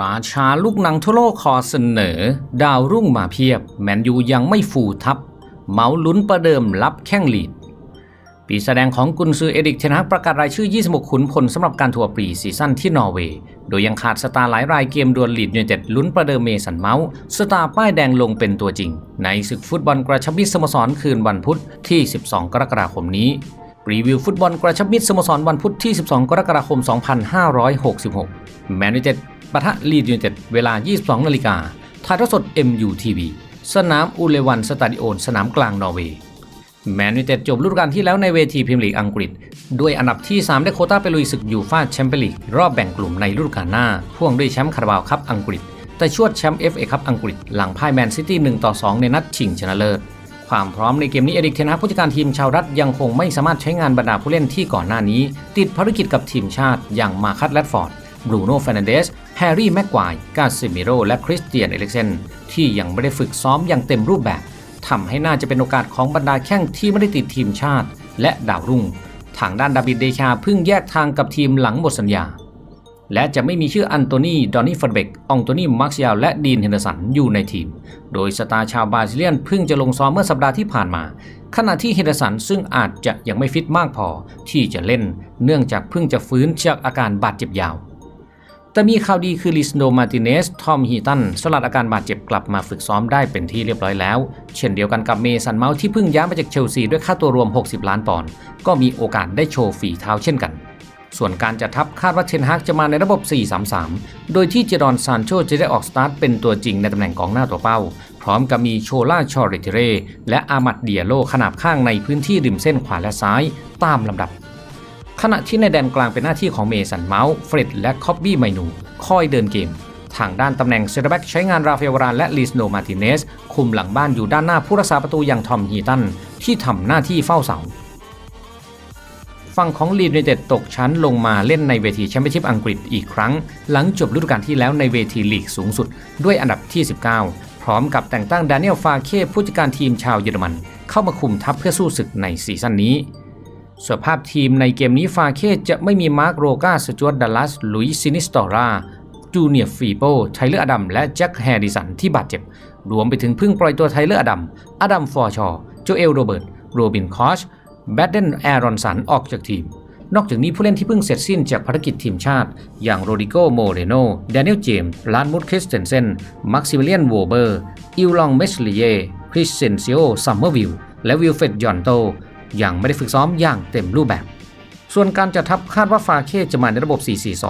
ราชาลูกหนังทั่วโลกขอเสนอ ดาวรุ่งมาเพียบ แมนยูยังไม่ฟูทับ เมาลุ้นประเดิมรับแข้งลีด ปีแสดงของกุนซือเอริกเทนฮักประกาศรายชื่อ 26 ขุนพลสำหรับการทัวร์ปรีซีซั่นที่นอร์เวย์ โดยยังขาดสตาร์หลายรายเกมดวลลีดยูไนเต็ดลุ้นประเดิมเมสันเมาส์สตาร์ป้ายแดงลงเป็นตัวจริง ในศึกฟุตบอลกระชับมิตรสโมสรคืนวันพุธที่ 12 กรกฎาคมนี้รีวิวฟุตบอลกระชับมิตรสโมสรวันพุธที่ 12 กรกฎาคม 2566 แมนยูเต็ด ปะทะลีดยูไนเต็ดเวลา 22 นาฬิกาถ่ายทอดสด MUTV สนามอูเลวันสตาดิโอนสนามกลางนอร์เวย์แมนยูเต็ดจบฤดูกาลที่แล้วในเวทีพรีเมียร์ลีกอังกฤษ ด้วยอันดับที่ 3 ได้โคต้าไปลุยศึกยูฟ่าแชมเปี้ยนลีกรอบแบ่งกลุ่มในฤดูกาลหน้า พ่วงด้วยแชมป์คาราบาวคัพอังกฤษ แต่ชวดแชมป์ FA คัพอังกฤษหลังพ่ายแมนซิตี้1ต่อ 2 ในนัดชิงชนะเลิศ ความพร้อมในเกมนี้เอริกเทนฮากผู้จัดการทีมชาวรัฐยังคงไม่สามารถใช้งานบรรดาผู้เล่นที่ก่อนหน้านี้ ติดภารกิจกับทีมชาติอย่างมาคัตแรดฟอร์ด บรูโน่เฟรนันเดส แฮร์รี่แม็กควายกาซิมิโร และคริสเตียนเอลิกเซนที่ยังไม่ได้ฝึกซ้อมอย่างเต็มรูปแบบทำให้น่าจะเป็นโอกาสของบรรดาแข้งที่ไม่ได้ติดทีมชาติ และดาวรุ่ง ทางด้านดาบิดเดชาเพิ่งแยกทางกับทีมหลังหมดสัญญา และจะไม่มีชื่ออันโตนีดอนนี่ฟันเบกองโตนีมาร์คซิยลและดีนเฮนเดอร์สันอยู่ในทีม โดยสตาร์ชาวบราซิเลียนเพิ่งจะลงซ้อมเมื่อสัปดาห์ที่ผ่านมาขณะที่เฮนเดอร์สันซึ่งอาจจะยังไม่ฟิตมากพอที่จะเล่น เนื่องจากเพิ่งจะฟื้นจากอาการบาดเจ็บยาว แต่มีข่าวดีคือลิสโนมาติเนส ทอมฮีตัน สลัดอาการบาดเจ็บกลับมาฝึกซ้อมได้เป็นที่เรียบร้อยแล้ว เช่นเดียวกันกับเมสันเมาส์ที่เพิ่งย้ายมาจากเชลซีด้วยค่าตัวรวม 60 ล้านปอนด์ ก็มีโอกาสได้โชว์ฝีเท้าเช่นกัน ส่วนการจัดทัพคาดว่าเทนฮากจะมาในระบบ 4-3-3 โดยที่เจดอนซานโชจะได้ออกสตาร์ทเป็นตัวจริงในตำแหน่งกองหน้าตัวเป้า พร้อมกับมีโชล่าชอริเทเร และอามัดเดียโลขนาบข้างในพื้นที่ริมเส้นขวาและซ้าย ตามลำดับ ขณะที่ในแดนกลางเป็นหน้าที่ของเมสันเมาส์เฟร็ดและคอบบี้ไมนูคอยเดินเกม ทางด้านตำแหน่งเซนเตอร์แบ็กใช้งานราฟาเอลวารานและลิสโนมาติเนส คุมหลังบ้านอยู่ด้านหน้าผู้รักษาประตูอย่างทอมฮีตัน ที่ทำหน้าที่เฝ้าเสาฝั่งของลีดยูไนเต็ดตกชั้นลงมาเล่นในเวทีแชมเปี้ยนชิพอังกฤษอีกครั้ง หลังจบฤดูกาลที่แล้วในเวทีลีกสูงสุด ด้วยอันดับที่ 19 พร้อมกับแต่งตั้งดานิเอลฟาเคผู้จัดการทีมชาวเยอรมัน เข้ามาคุมทัพเพื่อสู้ศึกในซีซั่นนี้ สภาพทีมในเกมนี้ฟาเคจะไม่มีมาร์คโรกาสจวตดัลลัสลุยซินิสตอราจูเนียฟีโปไทเลอร์อดัม และแจ็คแฮร์ดิสันที่บาดเจ็บ รวมไปถึงเพิ่งปล่อยตัวไทเลอร์อดัม อดัมฟอร์ชอโจเอลโรเบิร์ต โรบินคอชแบดเดนแอรอนสันออกจากทีม นอกจากนี้ผู้เล่นที่เพิ่งเสร็จสิ้นจากภารกิจทีมชาติ อย่างโรดิโกโมเรโนแดเนียลเจมส์ลานมุดคริสเตนเซนมักซิมิเลียนโวเบอร์ อิลลองเมสลีเยคริสเซนซิโอซัมเมอร์วิลและวิลเฟดยอนโต ยังไม่ได้ฝึกซ้อมอย่างเต็มรูปแบบ ส่วนการจัดทัพคาดว่าฟาเคจะมาในระบบ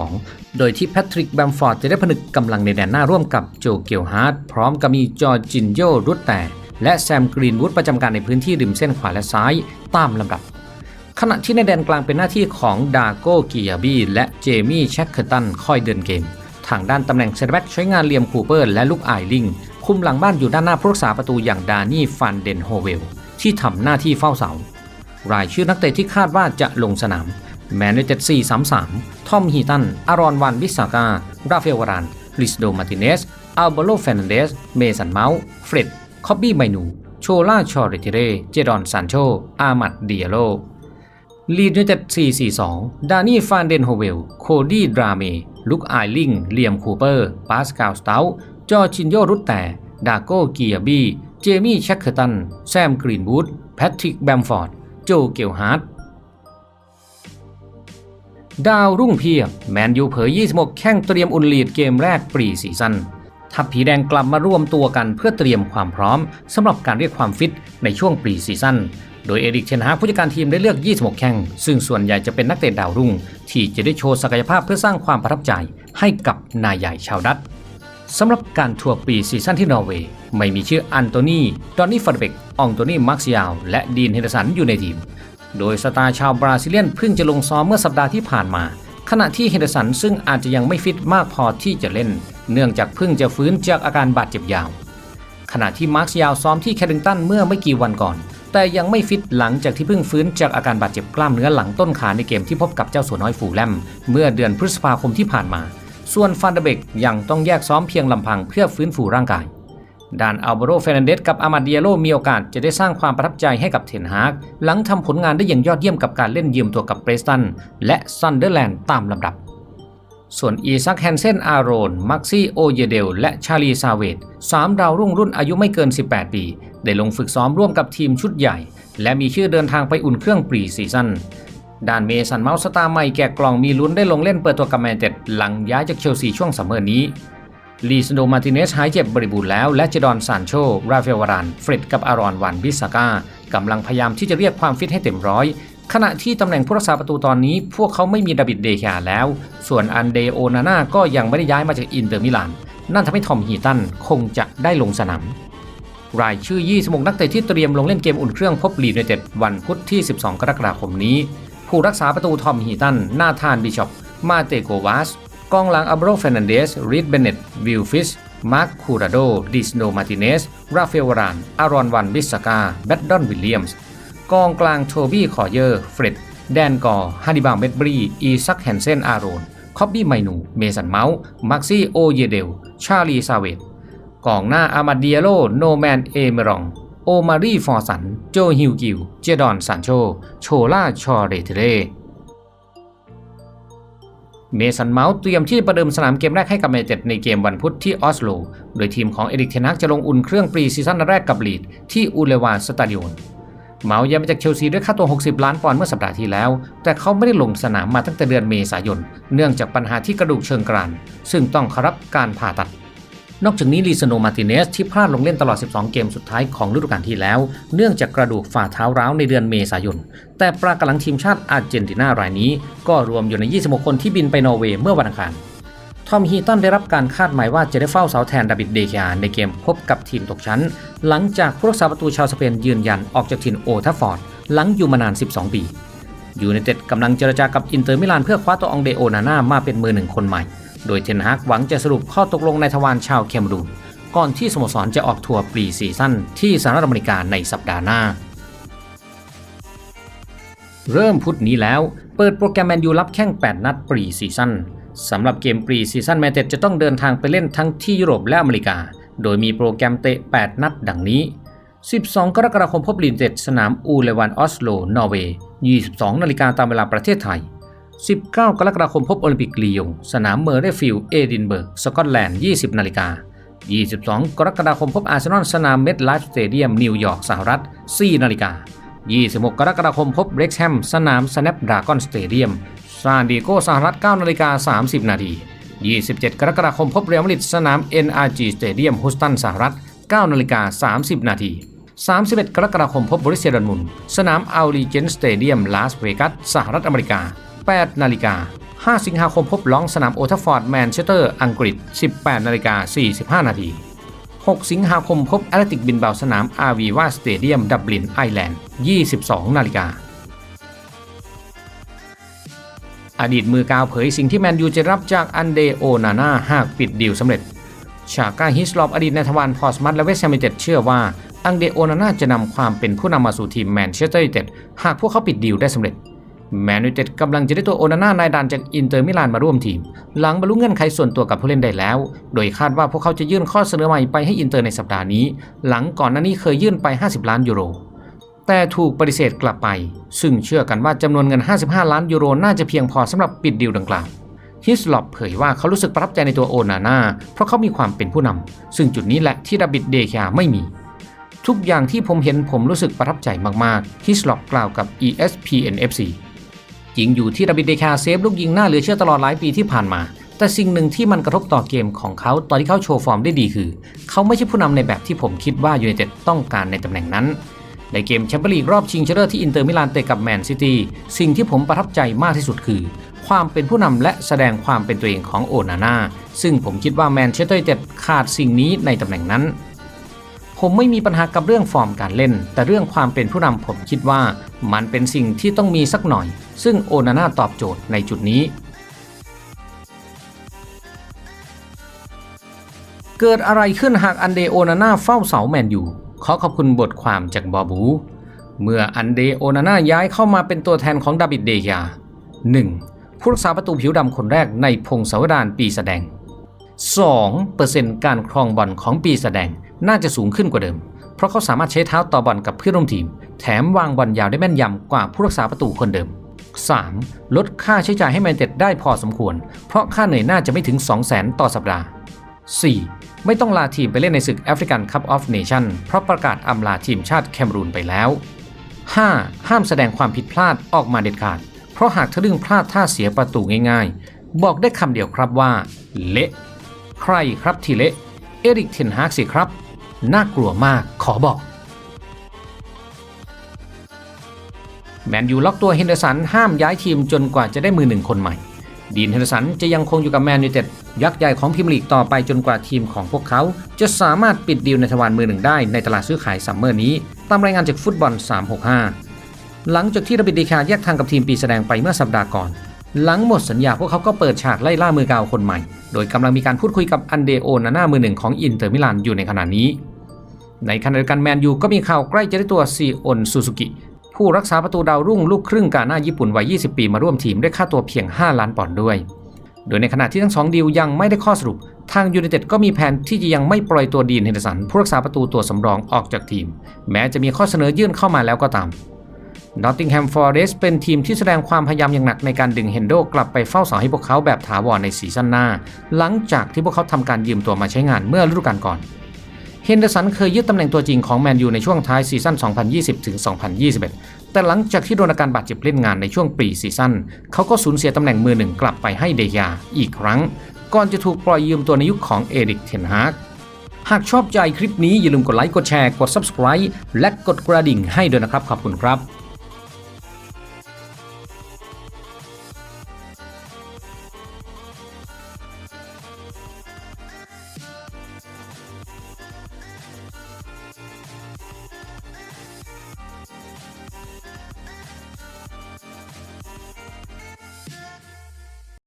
4-4-2 โดยที่แพทริกแบมฟอร์ดจะได้ผนึกกำลังในแดนหน้าร่วมกับโจเกียวฮาร์ดพร้อมกับมีจอร์จินโยรุตแต่ และแซมกรีนวูดประจำการในพื้นที่ริมเส้นขวาและซ้ายตามลำดับ ขณะที่ในแดนกลางเป็นหน้าที่ของดาโกกิยาบีและเจมี่แชคเคอร์ตันคอยเดินเกมทางด้านตำแหน่งเซนเตอร์แบ็กใช้งานเลียมคูเปอร์และลูกไอลิง คุมหลังบ้านอยู่ด้านหน้าผู้รักษาประตูอย่างดานี่ฟันเดนโฮเวล ที่ทำหน้าที่เฝ้าเสา รายชื่อนักเตะที่คาดว่าจะลงสนาม แมนยูเต็ด4-3-3 ทอมฮีตัน อารอนวันวิสากา ราเฟลวารานริสโดมาติเนส อัลเบโลเฟนเดส เมสันเมาส์เฟร็ด คอบบี้ไมนู โชล่าชอริเทเร เจดอนซานโช อามัดเดียโลลีดยูไนเต็ด4-4-2 ดานี่ฟานเดนโฮเวล โคดี้ดราเม ลุกไอลิงเลียมคูเปอร์ ปาสกาลสเตลจอร์จินโยรุตแต่ ดาโกเกียบีเจมี่แชคเคอร์ตัน แซมกรีนวูด แพทริกแบมฟอร์ด โจเกลฮาร์ดดาวรุ่งเพียบ แมนยูเผย 26 แข้งเตรียมอุ่นลีดเกมแรกปรีซีซั่นทัพผีแดงกลับมารวมตัวกันเพื่อเตรียมความพร้อมสำหรับการเรียกความฟิตในช่วงปรีซีซั่นโดยเอริกเชนฮากผู้จัดการทีมได้เลือก 26 แข้ง ซึ่งส่วนใหญ่จะเป็นนักเตะดาวรุ่ง ที่จะได้โชว์ศักยภาพเพื่อสร้างความประทับใจให้กับนายใหญ่ชาวดัต สำหรับการทัวร์ปีซีซั่นที่นอร์เวย์ไม่มีชื่ออันโตนีดอนนี่ฟันเบกอองโตนีมาร์คซิยาลและดีนเฮนเดอร์สันอยู่ในทีม โดยสตาร์ชาวบราซิเลียนเพิ่งจะลงซ้อมเมื่อสัปดาห์ที่ผ่านมา ขณะที่เฮนเดอร์สันซึ่งอาจจะยังไม่ฟิตมากพอที่จะเล่น เนื่องจากเพิ่งจะฟื้นจากอาการบาดเจ็บยาว ขณะที่มาร์คซิยาลซ้อมที่แคริงตันเมื่อไม่กี่วันก่อน แต่ยังไม่ฟิตหลังจากที่เพิ่งฟื้นจากอาการบาดเจ็บกล้ามเนื้อหลังต้นขาในเกมที่พบกับเจ้าสัวน้อยฟูแลมเมื่อเดือนพฤษภาคมที่ผ่านมา ส่วนฟันเดเบกยังต้องแยกซ้อมเพียงลำพังเพื่อฟื้นฟูร่างกาย ด้านอัลวาโรเฟรนันเดสกับอามาเดียโลมีโอกาสจะได้สร้างความประทับใจให้กับเทนฮากหลังทำผลงานได้อย่างยอดเยี่ยมกับการเล่นยืมตัวกับเบรสตันและซันเดอร์แลนด์ตามลำดับ ส่วนอีซักแฮนเซนอาโรน มักซี่โอเยเดล และชาลีซาเวตสามดาวรุ่งรุ่นอายุไม่เกิน 18 ปี ได้ลงฝึกซ้อมร่วมกับทีมชุดใหญ่ และมีชื่อเดินทางไปอุ่นเครื่องปรีซีซั่นด้านเมสันเมาส์สตาร์ใหม่แกะกล่องมีลุ้นได้ลงเล่นเปิดตัวกับแมนเต็ด หลังย้ายจากเชลซีช่วงซัมเมอร์นี้ลีซโดมาติเนสหายเจ็บบริบูรณ์แล้ว และเจดอนซานโช ราเฟลวารานเฟร็ดกับอารอนวันบิสซาก้ากำลังพยายามที่จะเรียกความฟิตให้เต็มร้อย ขณะที่ตำแหน่งผู้รักษาประตูตอนนี้ พวกเขาไม่มีดาบิดเดคาแล้ว ส่วนอันเดโอนาน่าก็ยังไม่ได้ย้ายมาจากอินเตอร์มิลาน นั่นทำให้ทอมฮีตันคงจะได้ลงสนามรายชื่อ 26 นักเตะที่เตรียมลงเล่นเกมอุ่นเครื่องพบลีดในเต็ดวันพุธที่ 12 กรกฎาคมนี้ ผู้รักษาประตูทอมฮีตันหน้าธานบิชอป มาเตโกวาสกองหลังอับโรเฟนันเดสริดเบเนตวิลฟิสมาร์คคูราโดดิสโนมาติเนสราเฟลวารานอารอนวันบิสกาแบดดอนวิลเลียมส์กองกลางโทบี้คอเยอร์เฟร็ดแดนกอร์ฮันนิบาลเมดบรีอีซักแฮนเซนอารอนคอบบี้ไมนู เมสันเมาส์มักซี่โอเยเดล ชาลีซาเวตกองหน้าอามาเดียโลโนแมนเอเมรอง โอมารีฟอร์สัน โจฮิวกิว เจดอนซานโช โชล่าชอเรเทเร เมสันเมาส์เตรียมที่จะประเดิมสนามเกมแรกให้กับแมนเต็ดในเกมวันพุธที่ออสโล โดยทีมของเอริกเทนักจะลงอุ่นเครื่องปรีซีซั่นแรกกับลีดที่อูเลวานสตาดิโอนเมาส์ย้ายมาจากเชลซีด้วยค่าตัว 60 ล้านปอนด์เมื่อสัปดาห์ที่แล้ว แต่เขาไม่ได้ลงสนามมาตั้งแต่เดือนเมษายน เนื่องจากปัญหาที่กระดูกเชิงกราน ซึ่งต้องคารับการผ่าตัด นอกจากนี้ลีซโนมาติเนสที่พลาดลงเล่นตลอด 12 เกมสุดท้ายของฤดูกาลที่แล้ว เนื่องจากกระดูกฝ่าเท้าร้าวในเดือนเมษายน แต่ปรากำลังทีมชาติอาร์เจนตินารายนี้ ก็รวมอยู่ใน 26 คนที่บินไปนอร์เวย์เมื่อวันอังคาร ทอมฮีตันได้รับการคาดหมายว่าจะได้เฝ้าเสาแทนดาบิดเดคาในเกมพบกับทีมตกชั้น หลังจากผู้รักษาประตูชาวสเปนยืนยันออกจากถิ่นโอทัฟฟอร์ดหลังอยู่มานาน 12 ปียูไนเต็ดกำลังเจรจากับอินเตอร์มิลานเพื่อคว้าตัวองเดโอนาน่ามาเป็นมือหนึ่งคนใหม่ โดยเทนฮากหวังจะสรุปข้อตกลงในทวารชาวเคมรูนก่อนที่สโมสรจะออกทัวร์ปรีซีซั่นที่สหรัฐอเมริกาในสัปดาห์หน้า เริ่มพุธนี้แล้วเปิดโปรแกรมแมนยูรับแข่ง8 นัดปรีซีซั่นสำหรับเกมปรีซีซั่นแมนเต็ดจะต้องเดินทางไปเล่นทั้งที่ยุโรปและอเมริกา โดยมีโปรแกรมเตะ 8 นัดดังนี้ 12 กรกฎาคมพบลีนเต็ดสนามอูเลวันออสโล นอร์เวย์ 22 นาฬิกาตามเวลาประเทศไทย 19 กรกฎาคมพบโอลิมปิกลียง สนามเมอร์เรฟิลด์เอดินเบิร์ก สกอตแลนด์ 20 นาฬิกา 22 กรกฎาคมพบอาร์เซนอลสนามเมดไลฟ์สเตเดียมนิวยอร์กสหรัฐ 4 นาฬิกา 26 กรกฎาคมพบเบร็กแฮมสนามสแนปดราก้อนสเตเดียมซานดิเอโกสหรัฐ 9 นาฬิกา 30 นาที 27 กรกฎาคมพบเรอัลมาดริดสนาม NRG Stadium ฮุสตันสหรัฐ 9 นาฬิกา 30 นาที 31 กรกฎาคมพบบริเซียดอนมุน สนามอัลลีเจนสเตเดียมลาสเวกัสสหรัฐอเมริกา 8 นาฬิกา 5 สิงหาคมพบลองสนามโอทัฟฟอร์ดแมนเชสเตอร์อังกฤษ 18 นาฬิกา 45 นาที 6 สิงหาคมพบแอตเลติกบินเบาสนามอาวีวาสเตเดียมดับลินไอแลนด์ 22 นาฬิกาอดีตมือกาวเผยสิ่งที่แมนยูจะรับจากอันเดโอนาน่าหากปิดดีลสำเร็จ ชาก้าฮิสลอปอดีตนทวารพอสมัตและเวสต์แฮมยูไนเต็ดเชื่อว่า อังเดโอนาน่าจะนำความเป็นผู้นำมาสู่ทีมแมนเชสเตอร์ยูไนเต็ดหากพวกเขาปิดดีลได้สำเร็จ แมนยูเต็ดกำลังจะได้ตัวโอนาน่านายดันจากอินเตอร์มิลานมาร่วมทีม หลังบรรลุเงื่อนไขส่วนตัวกับผู้เล่นได้แล้ว โดยคาดว่าพวกเขาจะยื่นข้อเสนอใหม่ไปให้อินเตอร์ในสัปดาห์นี้ หลังก่อนหน้านี้เคยยื่นไป 50 ล้านยูโร แต่ถูกปฏิเสธกลับไป ซึ่งเชื่อกันว่าจำนวนเงิน 55 ล้านยูโรน่าจะเพียงพอสำหรับปิดดีลดังกล่าวฮิสลอปเผยว่าเขารู้สึกประทับใจในตัวโอนาน่าเพราะเขามีความเป็นผู้นำซึ่งจุดนี้แหละที่ดาบิดเดคาไม่มีทุกอย่างที่ผมเห็นผมรู้สึกประทับใจมากๆฮิสลอปกล่าวกับ ESPN FC จริงอยู่ที่ดาบิดเดคาเซฟลูกยิงหน้าเหลือเชื่อตลอดหลายปีที่ผ่านมา แต่สิ่งหนึ่งที่มันกระทบต่อเกมของเขาตอนที่เขาโชว์ฟอร์มได้ดีคือ เขาไม่ใช่ผู้นำในแบบที่ผมคิดว่ายูไนเต็ดต้องการในตำแหน่งนั้น ในเกมแชมเปี้ยนลีกรอบชิงชนะเลิศที่อินเตอร์มิลานเตะกับแมนซิตี้สิ่งที่ผมประทับใจมากที่สุดคือ ความเป็นผู้นำและแสดงความเป็นตัวเองของโอนาน่าซึ่งผมคิดว่าแมนเชสเตอร์ยูไนเต็ดขาดสิ่งนี้ในตำแหน่งนั้น ผมไม่มีปัญหากับเรื่องฟอร์มการเล่น แต่เรื่องความเป็นผู้นำผมคิดว่า มันเป็นสิ่งที่ต้องมีสักหน่อย ซึ่งโอนาน่าตอบโจทย์ในจุดนี้เกิดอะไรขึ้นหากอันเดโอนาน่าเฝ้าเสาแมนอยู่ ขอขอบคุณบทความจากบอบู เมื่ออันเดโอนาน่าย้ายเข้ามาเป็นตัวแทนของดาบิดเดีย 1. ผู้รักษาประตูผิวดำคนแรกในพงศาวดารปีแสดง2%การครองบอลของปีแสดง น่าจะสูงขึ้นกว่าเดิม เพราะเขาสามารถใช้เท้าต่อบอลกับเพื่อนร่วมทีม แถมวางบอลยาวได้แม่นยำกว่าผู้รักษาประตูคนเดิม 3. ลดค่าใช้จ่ายให้แมนเต็ดได้พอสมควร เพราะค่าเหนื่อยน่าจะไม่ถึง 200,000ต่อสัปดาห์ 4. ไม่ต้องลาทีมไปเล่นในศึกแอฟริกันคัพออฟเนชั่นเพราะประกาศอำลาทีมชาติแคมรูนไปแล้ว 5. ห้ามแสดงความผิดพลาดออกมาเด็ดขาด เพราะหากทะลึ่งพลาดท่าเสียประตูง่ายๆ บอกได้คำเดียวครับว่า เละ ใครครับที่เละ เอริกเทนฮากสิครับ น่ากลัวมากขอบอก แมนยูล็อกตัวเฮนเดอร์สันห้ามย้ายทีมจนกว่าจะได้มือหนึ่งคนใหม่ ดีนเฮนเดอร์สันจะยังคงอยู่กับแมนยูเต็ดยักษ์ใหญ่ของพรีเมียร์ลีกต่อไปจนกว่าทีมของพวกเขา จะสามารถปิดดีลในทวารมือหนึ่งได้ในตลาดซื้อขายซัมเมอร์นี้ ตามรายงานจากฟุตบอล 365 หลังจากที่ระบิดดีคาแยกทางกับทีมปีแสดงไปเมื่อสัปดาห์ก่อนหลังหมดสัญญาพวกเขาก็เปิดฉากไล่ล่ามือกาวคนใหม่ โดยกำลังมีการพูดคุยกับอันเดโอนาน่ามือหนึ่งของอินเตอร์มิลานอยู่ในขณะนี้ ในขณะเดียวกันแมนยูก็มีข่าวใกล้จะได้ตัวซีออนซูซูกิผู้รักษาประตูดาวรุ่งลูกครึ่งกาหน้าญี่ปุ่นวัย 20 ปีมาร่วมทีมด้วยค่าตัวเพียง 5 ล้านปอนด์ด้วย โดยในขณะที่ทั้งสองดีลยังไม่ได้ข้อสรุป ทางยูไนเต็ดก็มีแผนที่จะยังไม่ปล่อยตัวดีนเฮนเดอร์สันผู้รักษาประตูตัวสำรองออกจากทีม แม้จะมีข้อเสนอยื่นเข้ามาแล้วก็ตาม Nottingham Forest เป็นทีมที่แสดงความพยายามอย่างหนักในการดึงเฮนโดกลับไปเฝ้าเสาให้พวกเขาแบบถาวรในซีซั่นหน้า หลังจากที่พวกเขาทำการยืมตัวมาใช้งานเมื่อฤดูกาลก่อน เฮนเดอร์สันเคยยึดตำแหน่งตัวจริงของแมนยูในช่วงท้ายซีซั่น 2020-2021 แต่หลังจากที่โดนอาการบาดเจ็บเล่นงานในช่วงปรีซีซั่น เขาก็สูญเสียตำแหน่งมือหนึ่งกลับไปให้เดียาอีกครั้ง ก่อนจะถูกปล่อยยืมตัวในยุคของเอริกเทนฮากหากชอบใจคลิปนี้อย่าลืมกดไลค์ กดแชร์ กด Subscribe และกดกระดิ่งให้ด้วยนะครับ ขอบคุณครับ